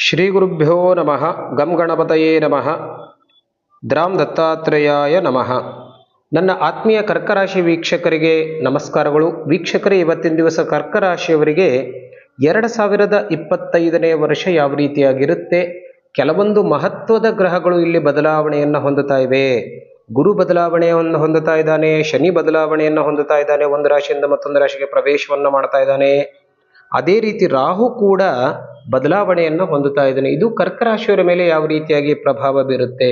ಶ್ರೀ ಗುರುಭ್ಯೋ ನಮಃ, ಗಂ ಗಣಪತಯೇ ನಮಃ, ದ್ರಾಂ ದತ್ತಾತ್ರೇಯಾಯ ನಮಃ. ನನ್ನ ಆತ್ಮೀಯ ಕರ್ಕರಾಶಿ ವೀಕ್ಷಕರಿಗೆ ನಮಸ್ಕಾರಗಳು. ವೀಕ್ಷಕರೇ, ಇವತ್ತಿನ ದಿವಸ ಕರ್ಕರಾಶಿಯವರಿಗೆ ಎರಡು ಸಾವಿರದ ಇಪ್ಪತ್ತೈದನೇ ವರ್ಷ ಯಾವ ರೀತಿಯಾಗಿರುತ್ತೆ? ಕೆಲವೊಂದು ಮಹತ್ವದ ಗ್ರಹಗಳು ಇಲ್ಲಿ ಬದಲಾವಣೆಯನ್ನು ಹೊಂದುತ್ತಾ ಇವೆ. ಗುರು ಬದಲಾವಣೆಯನ್ನು ಹೊಂದುತ್ತಾ ಇದ್ದಾನೆ, ಶನಿ ಬದಲಾವಣೆಯನ್ನು ಹೊಂದುತ್ತಾ ಇದ್ದಾನೆ, ಒಂದು ರಾಶಿಯಿಂದ ಮತ್ತೊಂದು ರಾಶಿಗೆ ಪ್ರವೇಶವನ್ನು ಮಾಡ್ತಾ ಇದ್ದಾನೆ. ಅದೇ ರೀತಿ ರಾಹು ಕೂಡ ಬದಲಾವಣೆಯನ್ನು ಹೊಂದುತ್ತಾ ಇದ್ದಾನೆ. ಇದು ಕರ್ಕ ರಾಶಿಯವರ ಮೇಲೆ ಯಾವ ರೀತಿಯಾಗಿ ಪ್ರಭಾವ ಬೀರುತ್ತೆ?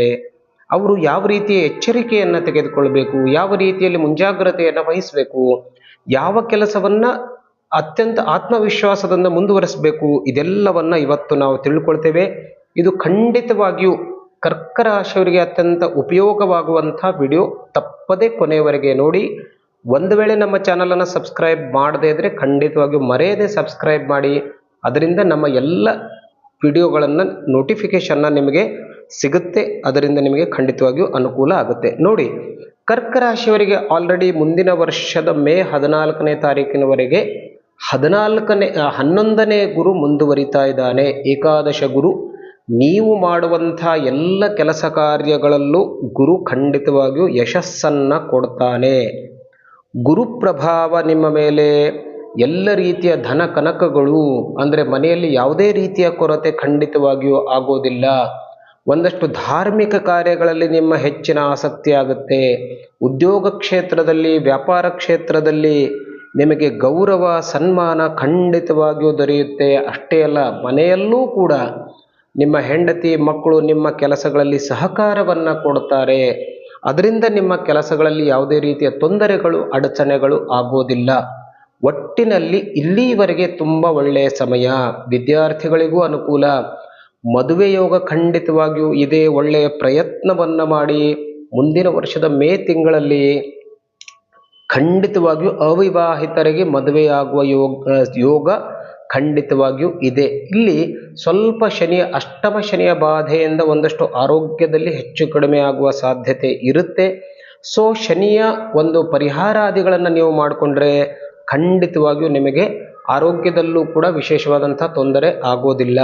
ಅವರು ಯಾವ ರೀತಿಯ ಎಚ್ಚರಿಕೆಯನ್ನು ತೆಗೆದುಕೊಳ್ಬೇಕು? ಯಾವ ರೀತಿಯಲ್ಲಿ ಮುಂಜಾಗ್ರತೆಯನ್ನು ವಹಿಸಬೇಕು? ಯಾವ ಕೆಲಸವನ್ನ ಅತ್ಯಂತ ಆತ್ಮವಿಶ್ವಾಸದಿಂದ ಮುಂದುವರಿಸಬೇಕು? ಇದೆಲ್ಲವನ್ನ ಇವತ್ತು ನಾವು ತಿಳ್ಕೊಳ್ತೇವೆ. ಇದು ಖಂಡಿತವಾಗಿಯೂ ಕರ್ಕ ರಾಶಿಯವರಿಗೆ ಅತ್ಯಂತ ಉಪಯೋಗವಾಗುವಂಥ ವಿಡಿಯೋ. ತಪ್ಪದೇ ಕೊನೆಯವರೆಗೆ ನೋಡಿ. ಒಂದು ವೇಳೆ ನಮ್ಮ ಚಾನಲನ್ನು ಸಬ್ಸ್ಕ್ರೈಬ್ ಮಾಡದೇ ಇದ್ದರೆ ಖಂಡಿತವಾಗಿಯೂ ಮರೆಯದೆ ಸಬ್ಸ್ಕ್ರೈಬ್ ಮಾಡಿ. ಅದರಿಂದ ನಮ್ಮ ಎಲ್ಲ ವಿಡಿಯೋಗಳನ್ನು ನೋಟಿಫಿಕೇಷನ್ನ ನಿಮಗೆ ಸಿಗುತ್ತೆ. ಅದರಿಂದ ನಿಮಗೆ ಖಂಡಿತವಾಗಿಯೂ ಅನುಕೂಲ ಆಗುತ್ತೆ. ನೋಡಿ, ಕರ್ಕ ರಾಶಿಯವರಿಗೆ ಆಲ್ರೆಡಿ ಮುಂದಿನ ವರ್ಷದ ಮೇ ಹದಿನಾಲ್ಕನೇ ತಾರೀಕಿನವರೆಗೆ ಹದಿನಾಲ್ಕನೇ ಹನ್ನೊಂದನೇ ಗುರು ಮುಂದುವರಿತಾ ಇದ್ದಾನೆ. ಏಕಾದಶ ಗುರು. ನೀವು ಮಾಡುವಂಥ ಎಲ್ಲ ಕೆಲಸ ಕಾರ್ಯಗಳಲ್ಲೂ ಗುರು ಖಂಡಿತವಾಗಿಯೂ ಯಶಸ್ಸನ್ನು ಕೊಡ್ತಾನೆ. ಗುರು ಪ್ರಭಾವ ನಿಮ್ಮ ಮೇಲೆ ಎಲ್ಲ ರೀತಿಯ ಧನ ಕನಕಗಳು ಅಂದರೆ ಮನೆಯಲ್ಲಿ ಯಾವುದೇ ರೀತಿಯ ಕೊರತೆ ಖಂಡಿತವಾಗಿಯೂ ಆಗೋದಿಲ್ಲ. ಒಂದಷ್ಟು ಧಾರ್ಮಿಕ ಕಾರ್ಯಗಳಲ್ಲಿ ನಿಮ್ಮ ಹೆಚ್ಚಿನ ಆಸಕ್ತಿ ಆಗುತ್ತೆ. ಉದ್ಯೋಗ ಕ್ಷೇತ್ರದಲ್ಲಿ, ವ್ಯಾಪಾರ ಕ್ಷೇತ್ರದಲ್ಲಿ ನಿಮಗೆ ಗೌರವ, ಸನ್ಮಾನ ಖಂಡಿತವಾಗಿಯೂ ದೊರೆಯುತ್ತೆ. ಅಷ್ಟೇ ಅಲ್ಲ, ಮನೆಯಲ್ಲೂ ಕೂಡ ನಿಮ್ಮ ಹೆಂಡತಿ ಮಕ್ಕಳು ನಿಮ್ಮ ಕೆಲಸಗಳಲ್ಲಿ ಸಹಕಾರವನ್ನು ಕೊಡ್ತಾರೆ. ಅದರಿಂದ ನಿಮ್ಮ ಕೆಲಸಗಳಲ್ಲಿ ಯಾವುದೇ ರೀತಿಯ ತೊಂದರೆಗಳು, ಅಡಚಣೆಗಳು ಆಗೋದಿಲ್ಲ. ಒಟ್ಟಿನಲ್ಲಿ ಇಲ್ಲಿವರೆಗೆ ತುಂಬ ಒಳ್ಳೆಯ ಸಮಯ. ವಿದ್ಯಾರ್ಥಿಗಳಿಗೂ ಅನುಕೂಲ. ಮದುವೆ ಯೋಗ ಖಂಡಿತವಾಗಿಯೂ ಇದೇ ಒಳ್ಳೆಯ ಪ್ರಯತ್ನವನ್ನು ಮಾಡಿ ಮುಂದಿನ ವರ್ಷದ ಮೇ ತಿಂಗಳಲ್ಲಿ ಖಂಡಿತವಾಗಿಯೂ ಅವಿವಾಹಿತರಿಗೆ ಮದುವೆಯಾಗುವ ಯೋಗ ಯೋಗ ಖಂಡಿತವಾಗಿಯೂ ಇದೆ. ಇಲ್ಲಿ ಸ್ವಲ್ಪ ಶನಿಯ, ಅಷ್ಟಮ ಶನಿಯ ಬಾಧೆಯಿಂದ ಒಂದಷ್ಟು ಆರೋಗ್ಯದಲ್ಲಿ ಹೆಚ್ಚು ಕಡಿಮೆ ಆಗುವ ಸಾಧ್ಯತೆ ಇರುತ್ತೆ. ಸೊ, ಶನಿಯ ಒಂದು ಪರಿಹಾರಾದಿಗಳನ್ನು ನೀವು ಮಾಡಿಕೊಂಡ್ರೆ ಖಂಡಿತವಾಗಿಯೂ ನಿಮಗೆ ಆರೋಗ್ಯದಲ್ಲೂ ಕೂಡ ವಿಶೇಷವಾದಂಥ ತೊಂದರೆ ಆಗೋದಿಲ್ಲ.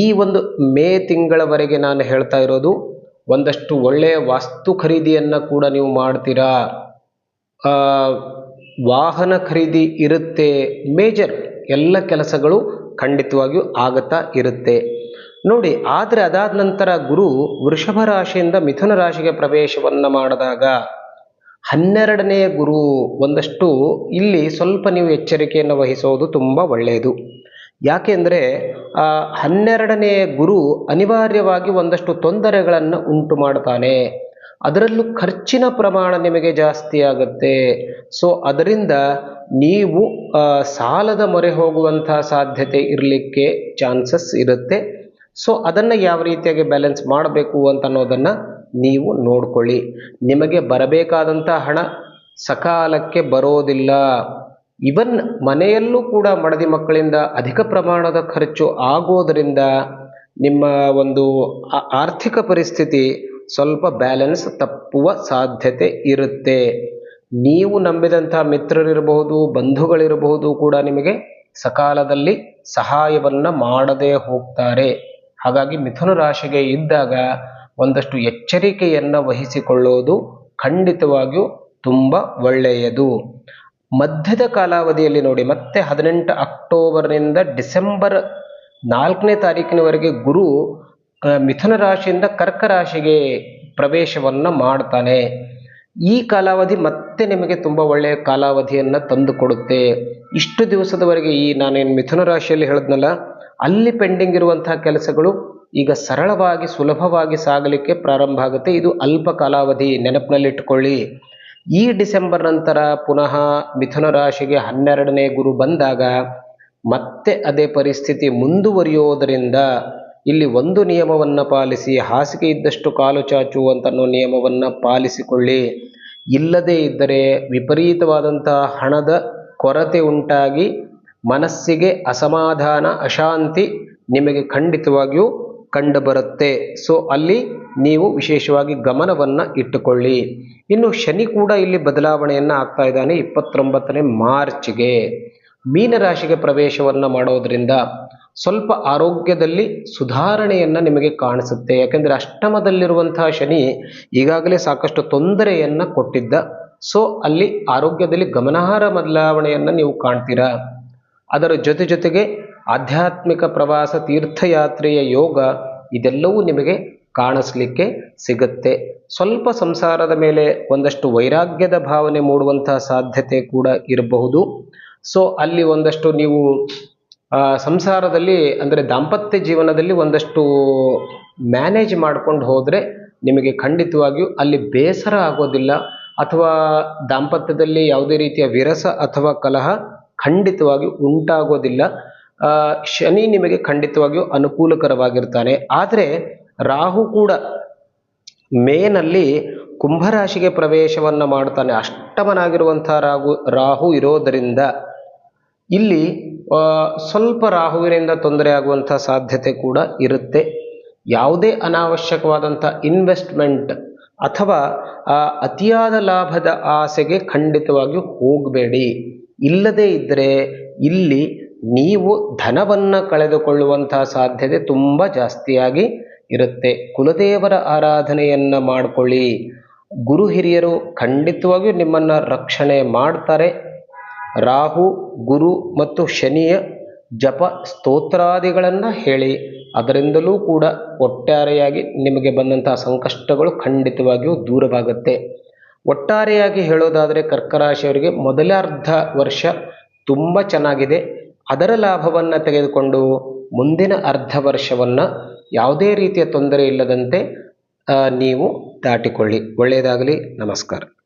ಈ ಒಂದು ಮೇ ತಿಂಗಳವರೆಗೆ ನಾನು ಹೇಳ್ತಾ ಇರೋದು, ಒಂದಷ್ಟು ಒಳ್ಳೆಯ ವಾಸ್ತು ಖರೀದಿಯನ್ನು ಕೂಡ ನೀವು ಮಾಡ್ತೀರಾ? ವಾಹನ ಖರೀದಿ ಇರುತ್ತೆ, ಮೇಜರ್ ಎಲ್ಲ ಕೆಲಸಗಳು ಖಂಡಿತವಾಗಿಯೂ ಆಗುತ್ತಾ ಇರುತ್ತೆ. ನೋಡಿ, ಆದರೆ ಅದಾದ ನಂತರ ಗುರು ವೃಷಭ ರಾಶಿಯಿಂದ ಮಿಥುನ ರಾಶಿಗೆ ಪ್ರವೇಶವನ್ನು ಮಾಡಿದಾಗ ಹನ್ನೆರಡನೆಯ ಗುರು ಒಂದಷ್ಟು ಇಲ್ಲಿ ಸ್ವಲ್ಪ ನೀವು ಎಚ್ಚರಿಕೆಯನ್ನು ವಹಿಸೋದು ತುಂಬ ಒಳ್ಳೆಯದು. ಯಾಕೆಂದರೆ ಆ ಹನ್ನೆರಡನೆಯ ಗುರು ಅನಿವಾರ್ಯವಾಗಿ ಒಂದಷ್ಟು ತೊಂದರೆಗಳನ್ನು ಉಂಟು ಮಾಡ್ತಾನೆ. ಅದರಲ್ಲೂ ಖರ್ಚಿನ ಪ್ರಮಾಣ ನಿಮಗೆ ಜಾಸ್ತಿ ಆಗುತ್ತೆ. ಸೊ ಅದರಿಂದ ನೀವು ಸಾಲದ ಮೊರೆ ಹೋಗುವಂಥ ಸಾಧ್ಯತೆ ಇರಲಿಕ್ಕೆ ಚಾನ್ಸಸ್ ಇರುತ್ತೆ. ಸೊ ಅದನ್ನು ಯಾವ ರೀತಿಯಾಗಿ ಬ್ಯಾಲೆನ್ಸ್ ಮಾಡಬೇಕು ಅಂತ ಅನ್ನೋದನ್ನು ನೀವು ನೋಡ್ಕೊಳ್ಳಿ. ನಿಮಗೆ ಬರಬೇಕಾದಂಥ ಹಣ ಸಕಾಲಕ್ಕೆ ಬರೋದಿಲ್ಲ. ಇವನ್ ಮನೆಯಲ್ಲೂ ಕೂಡ ಮಡದಿ ಮಕ್ಕಳಿಂದ ಅಧಿಕ ಪ್ರಮಾಣದ ಖರ್ಚು ಆಗೋದರಿಂದ ನಿಮ್ಮ ಒಂದು ಆರ್ಥಿಕ ಪರಿಸ್ಥಿತಿ ಸ್ವಲ್ಪ ಬ್ಯಾಲೆನ್ಸ್ ತಪ್ಪುವ ಸಾಧ್ಯತೆ ಇರುತ್ತೆ. ನೀವು ನಂಬಿದಂಥ ಮಿತ್ರರಿರಬಹುದು, ಬಂಧುಗಳಿರಬಹುದು ಕೂಡ ನಿಮಗೆ ಸಕಾಲದಲ್ಲಿ ಸಹಾಯವನ್ನು ಮಾಡದೇ ಹೋಗ್ತಾರೆ. ಹಾಗಾಗಿ ಮಿಥುನ ರಾಶಿಗೆ ಇದ್ದಾಗ ಒಂದಷ್ಟು ಎಚ್ಚರಿಕೆಯನ್ನು ವಹಿಸಿಕೊಳ್ಳುವುದು ಖಂಡಿತವಾಗಿಯೂ ತುಂಬ ಒಳ್ಳೆಯದು. ಮಧ್ಯದ ಕಾಲಾವಧಿಯಲ್ಲಿ ನೋಡಿ, ಮತ್ತೆ ಹದಿನೆಂಟು ಅಕ್ಟೋಬರ್ನಿಂದ ಡಿಸೆಂಬರ್ ನಾಲ್ಕನೇ ತಾರೀಕಿನವರೆಗೆ ಗುರು ಮಿಥುನ ರಾಶಿಯಿಂದ ಕರ್ಕ ರಾಶಿಗೆ ಪ್ರವೇಶವನ್ನು ಮಾಡ್ತಾನೆ. ಈ ಕಾಲಾವಧಿ ಮತ್ತೆ ನಿಮಗೆ ತುಂಬ ಒಳ್ಳೆಯ ಕಾಲಾವಧಿಯನ್ನು ತಂದು ಕೊಡುತ್ತೆ ಇಷ್ಟು ದಿವಸದವರೆಗೆ ಈ ನಾನೇನು ಮಿಥುನ ರಾಶಿಯಲ್ಲಿ ಹೇಳಿದ್ನಲ್ಲ, ಅಲ್ಲಿ ಪೆಂಡಿಂಗ್ ಇರುವಂತಹ ಕೆಲಸಗಳು ಈಗ ಸರಳವಾಗಿ, ಸುಲಭವಾಗಿ ಸಾಗಲಿಕ್ಕೆ ಪ್ರಾರಂಭ ಆಗುತ್ತೆ. ಇದು ಅಲ್ಪ ಕಾಲಾವಧಿ ನೆನಪಿನಲ್ಲಿಟ್ಟುಕೊಳ್ಳಿ. ಈ ಡಿಸೆಂಬರ್ ನಂತರ ಪುನಃ ಮಿಥುನ ರಾಶಿಗೆ ಹನ್ನೆರಡನೇ ಗುರು ಬಂದಾಗ ಮತ್ತೆ ಅದೇ ಪರಿಸ್ಥಿತಿ ಮುಂದುವರಿಯೋದರಿಂದ ಇಲ್ಲಿ ಒಂದು ನಿಯಮವನ್ನು ಪಾಲಿಸಿ, ಹಾಸಿಗೆ ಇದ್ದಷ್ಟು ಕಾಲು ಚಾಚು ಅಂತನ್ನೋ ನಿಯಮವನ್ನು ಪಾಲಿಸಿಕೊಳ್ಳಿ. ಇಲ್ಲದೇ ಇದ್ದರೆ ವಿಪರೀತವಾದಂತಹ ಹಣದ ಕೊರತೆ ಉಂಟಾಗಿ ಮನಸ್ಸಿಗೆ ಅಸಮಾಧಾನ, ಅಶಾಂತಿ ನಿಮಗೆ ಖಂಡಿತವಾಗಿಯೂ ಕಂಡುಬರುತ್ತೆ. ಸೊ ಅಲ್ಲಿ ನೀವು ವಿಶೇಷವಾಗಿ ಗಮನವನ್ನು ಇಟ್ಟುಕೊಳ್ಳಿ. ಇನ್ನು ಶನಿ ಕೂಡ ಇಲ್ಲಿ ಬದಲಾವಣೆಯನ್ನು ಆಗ್ತಾ ಇದ್ದಾನೆ ಇಪ್ಪತ್ತೊಂಬತ್ತನೇ ಮಾರ್ಚ್ಗೆ. ಮೀನರಾಶಿಗೆ ಪ್ರವೇಶವನ್ನು ಮಾಡೋದರಿಂದ ಸ್ವಲ್ಪ ಆರೋಗ್ಯದಲ್ಲಿ ಸುಧಾರಣೆಯನ್ನು ನಿಮಗೆ ಕಾಣಿಸುತ್ತೆ. ಯಾಕೆಂದರೆ ಅಷ್ಟಮದಲ್ಲಿರುವಂತಹ ಶನಿ ಈಗಾಗಲೇ ಸಾಕಷ್ಟು ತೊಂದರೆಯನ್ನು ಕೊಟ್ಟಿದ್ದ. ಸೊ ಅಲ್ಲಿ ಆರೋಗ್ಯದಲ್ಲಿ ಗಮನಾರ್ಹ ಬದಲಾವಣೆಯನ್ನು ನೀವು ಕಾಣ್ತೀರಾ. ಅದರ ಜೊತೆ ಜೊತೆಗೆ ಆಧ್ಯಾತ್ಮಿಕ ಪ್ರವಾಸ ತೀರ್ಥಯಾತ್ರೆಯ ಯೋಗ ಇದೆಲ್ಲವೂ ನಿಮಗೆ ಕಾಣಿಸ್ಲಿಕ್ಕೆ ಸಿಗುತ್ತೆ. ಸ್ವಲ್ಪ ಸಂಸಾರದ ಮೇಲೆ ಒಂದಷ್ಟು ವೈರಾಗ್ಯದ ಭಾವನೆ ಮೂಡುವಂತಹ ಸಾಧ್ಯತೆ ಕೂಡ ಇರಬಹುದು. ಸೊ ಅಲ್ಲಿ ಒಂದಷ್ಟು ನೀವು ಸಂಸಾರದಲ್ಲಿ ಅಂದರೆ ದಾಂಪತ್ಯ ಜೀವನದಲ್ಲಿ ಒಂದಷ್ಟು ಮ್ಯಾನೇಜ್ ಮಾಡ್ಕೊಂಡು ಹೋದರೆ ನಿಮಗೆ ಖಂಡಿತವಾಗಿಯೂ ಅಲ್ಲಿ ಬೇಸರ ಆಗೋದಿಲ್ಲ. ಅಥವಾ ದಾಂಪತ್ಯದಲ್ಲಿ ಯಾವುದೇ ರೀತಿಯ ವಿರಸ ಅಥವಾ ಕಲಹ ಖಂಡಿತವಾಗಿಯೂ ಉಂಟಾಗೋದಿಲ್ಲ. ಶನಿ ನಿಮಗೆ ಖಂಡಿತವಾಗಿಯೂ ಅನುಕೂಲಕರವಾಗಿರ್ತಾನೆ. ಆದರೆ ರಾಹು ಕೂಡ ಮೇನಲ್ಲಿ ಕುಂಭರಾಶಿಗೆ ಪ್ರವೇಶವನ್ನು ಮಾಡ್ತಾನೆ. ಅಷ್ಟಮನಾಗಿರುವಂಥ ರಾಹು ರಾಹು ಇರೋದರಿಂದ ಇಲ್ಲಿ ಸ್ವಲ್ಪ ರಾಹುವಿನಿಂದ ತೊಂದರೆ ಆಗುವಂಥ ಸಾಧ್ಯತೆ ಕೂಡ ಇರುತ್ತೆ. ಯಾವುದೇ ಅನಾವಶ್ಯಕವಾದಂಥ ಇನ್ವೆಸ್ಟ್ಮೆಂಟ್ ಅಥವಾ ಅತಿಯಾದ ಲಾಭದ ಆಸೆಗೆ ಖಂಡಿತವಾಗಿಯೂ ಹೋಗಬೇಡಿ. ಇಲ್ಲದೇ ಇದ್ದರೆ ಇಲ್ಲಿ ನೀವು ಧನವನ್ನು ಕಳೆದುಕೊಳ್ಳುವಂತಹ ಸಾಧ್ಯತೆ ತುಂಬ ಜಾಸ್ತಿಯಾಗಿ ಇರುತ್ತೆ. ಕುಲದೇವರ ಆರಾಧನೆಯನ್ನು ಮಾಡಿಕೊಳ್ಳಿ. ಗುರು ಹಿರಿಯರು ಖಂಡಿತವಾಗಿಯೂ ನಿಮ್ಮನ್ನು ರಕ್ಷಣೆ ಮಾಡ್ತಾರೆ. ರಾಹು, ಗುರು ಮತ್ತು ಶನಿಯ ಜಪ ಸ್ತೋತ್ರಾದಿಗಳನ್ನು ಹೇಳಿ. ಅದರಿಂದಲೂ ಕೂಡ ಒಟ್ಟಾರೆಯಾಗಿ ನಿಮಗೆ ಬಂದಂತಹ ಸಂಕಷ್ಟಗಳು ಖಂಡಿತವಾಗಿಯೂ ದೂರವಾಗುತ್ತೆ. ಒಟ್ಟಾರೆಯಾಗಿ ಹೇಳೋದಾದರೆ ಕರ್ಕರಾಶಿಯವರಿಗೆ ಮೊದಲಾರ್ಧ ವರ್ಷ ತುಂಬ ಚೆನ್ನಾಗಿದೆ. ಅದರ ಲಾಭವನ್ನು ತೆಗೆದುಕೊಂಡು ಮುಂದಿನ ಅರ್ಧ ವರ್ಷವನ್ನು ಯಾವುದೇ ರೀತಿಯ ತೊಂದರೆ ಇಲ್ಲದಂತೆ ನೀವು ದಾಟಿಕೊಳ್ಳಿ. ಒಳ್ಳೆಯದಾಗಲಿ. ನಮಸ್ಕಾರ.